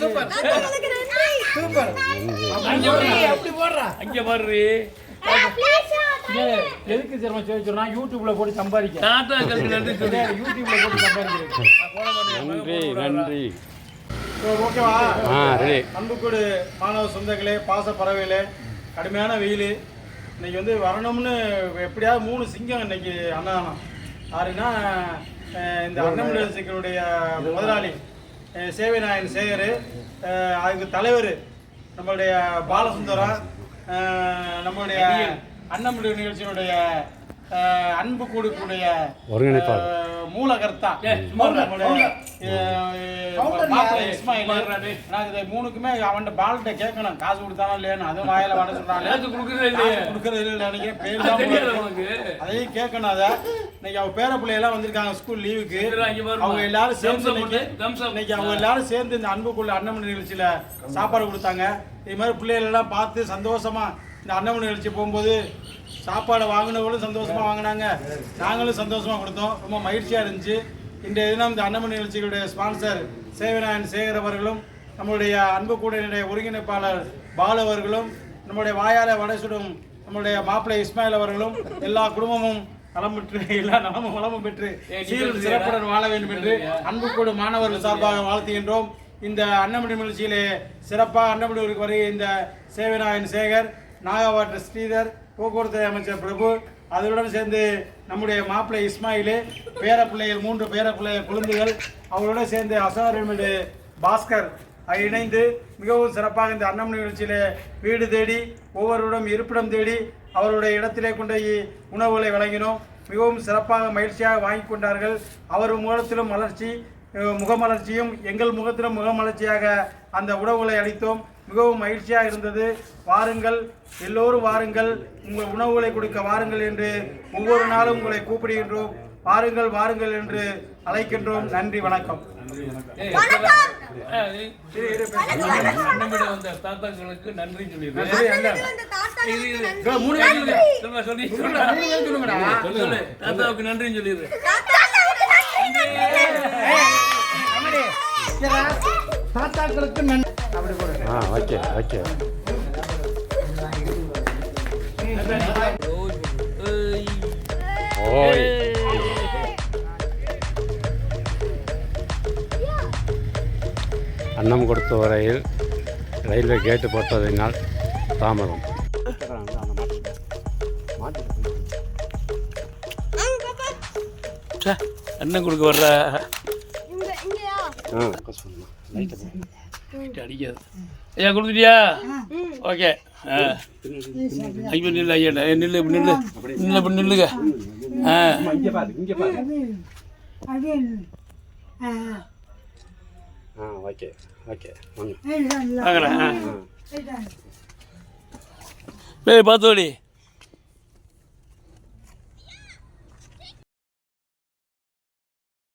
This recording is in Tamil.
சூப்பர் சூப்பர் அப்படி போடுறா? அங்கே பாரு எதுக்கு சிரமம் யூடியூப்ல போட்டு சம்பாதிக்க. யூடியூப்ல போட்டு சம்பாதிக்கிறேன் நன்றி நன்றி. ஓகேவா அன்புக்கூடு மாணவ சொந்தங்களே பாச பறவைகளே கடுமையான வெயில். இன்னைக்கு வந்து வரணும்னு எப்படியாவது மூணு சிங்கம் இன்னைக்கு அன்னதானம். யாருன்னா இந்த அன்னமுடைய முதலாளி. அஹ், சேவைநாயகன் சேகர் அதுக்கு தலைவர் நம்மளுடைய பாலசுந்தரம் நம்மளுடைய அன்னமுடைய நிகழ்ச்சியினுடைய அன்பு கூடுக்குடைய ஒருங்கிணைப்பாளர். மூலகர்த்தா மாப்பிள்ளை இஸ்மாயில் எனக்கு இது மூணுக்குமே அவன் பால்கிட்ட கேட்கணும். காசு கொடுத்தாலும் இல்லையான்னு அதுவும் வாயில வட சொல்றாங்க. கொடுக்குறதே இல்லை நினைக்கிறேன். பேர் தான். அதையும் கேட்கணும் அதை. இன்னைக்கு அவங்க பேர பிள்ளையெல்லாம் வந்திருக்காங்க ஸ்கூல் லீவுக்கு. அவங்க எல்லாரும் சேர்ந்து இன்னைக்கு அவங்க எல்லாரும் சேர்ந்து இந்த அன்புக்குள்ள அன்னமணி நிகழ்ச்சியில சாப்பாடு கொடுத்தாங்க. இது மாதிரி பிள்ளைகள் எல்லாம் பார்த்து சந்தோஷமா இந்த அன்னமணி நிகழ்ச்சி போகும்போது சாப்பாடை வாங்கினவங்களும் சந்தோஷமா வாங்கினாங்க. நாங்களும் சந்தோஷமா கொடுத்தோம். ரொம்ப மகிழ்ச்சியா இருந்துச்சு. இன்றைய தினம் இந்த அன்னமணி நிகழ்ச்சிகளுடைய ஸ்பான்சர் சேவநாயன் சேகர் அவர்களும் நம்மளுடைய அன்பு கூடையினுடைய ஒருங்கிணைப்பாளர் பாலு அவர்களும் நம்முடைய வாயால வடை சுடும் நம்முடைய மாப்பிள்ளை இஸ்மாயில் அவர்களும் எல்லா குடும்பமும் நலம் பெற்று எல்லா நலமும் வளமும் பெற்று சீரும் சிறப்புடன் வாழ வேண்டும் என்று அன்புக்கூடு மாணவர்கள் சார்பாக வாழ்த்துகின்றோம். இந்த அன்னமணி நிகழ்ச்சியிலே சிறப்பாக அன்னமணிக்கு வருகிற இந்த சேவநாயகன் சேகர் நாகாவாட்டு ஸ்ரீதர் போக்குவரத்து அமைச்சர் பிரபு அதனுடன் சேர்ந்து நம்முடைய மாப்பிள்ளை இஸ்மாயிலு பேர பிள்ளைகள் மூன்று பேர பிள்ளைகள் குழந்தைகள் அவரோட சேர்ந்து அசாரமிடு பாஸ்கர் இணைந்து மிகவும் சிறப்பாக இந்த அன்னம் நிகழ்ச்சியில் வீடு தேடி ஒவ்வொருவரும் இருப்பிடம் தேடி அவருடைய இடத்திலே கொண்டு போய் உணவுகளை வழங்கினோம். மிகவும் சிறப்பாக மகிழ்ச்சியாக வாங்கி கொண்டார்கள். அவர் மூலத்திலும் வளர்ச்சி முகமலர்ச்சியும் எங்கள் முகத்திலும் முகமலர்ச்சியாக அந்த உணவுகளை அளித்தோம் மிகவும் மகிழ்ச்சியாக இருந்தது வாருங்கள் எல்லோரும் வாருங்கள் உங்கள் உணவுகளை கொடுக்க வாருங்கள் என்று ஒவ்வொரு நாளும் உங்களை கூப்பிடுகின்றோம் வாருங்கள் வாருங்கள் என்று அழைக்கின்றோம் நன்றி வணக்கம் ஏய், வணக்கம். ஏய், இரு, இரு, பேசு. அண்ணமிடம் வந்த தாத்தாக்களுக்கு நன்றி சொல்லிடுறேன் நன்றி, அல்ல. நண்பர்களுக்கு இந்த தாத்தாக்களுக்கு நன்றி. இதோ மூணு பேர் சொல்லுங்க. சொல்லுங்க, சொல்லி சொல்லுங்கடா, மூணு பேர் சொல்லுங்கடா. சொல்லு தாத்தாவுக்கு நன்றின்னு சொல்லிடுறேன் தாத்தாக்களுக்கு நன்றி, நன்றி. தாத்தாக்களுக்கு நன்றி. அப்படி போடுங்க ஆ ஓகே ஓகே ஓய். அன்னம் கொடுத்த வரையில் ரயில்வே கேட்டு போட்டதினால் தாமதம். அண்ணன் கொடுக்க வர்ற ஐயா கொடுத்துட்டியா? ஓகே. ஐயோ நில்லு ஐயா நில்லு நில்லு. நில்லு நில்லுங்க. ஆ. ஆ ஓகே ஓகே வாங்க ஏய் பார்த்தோடி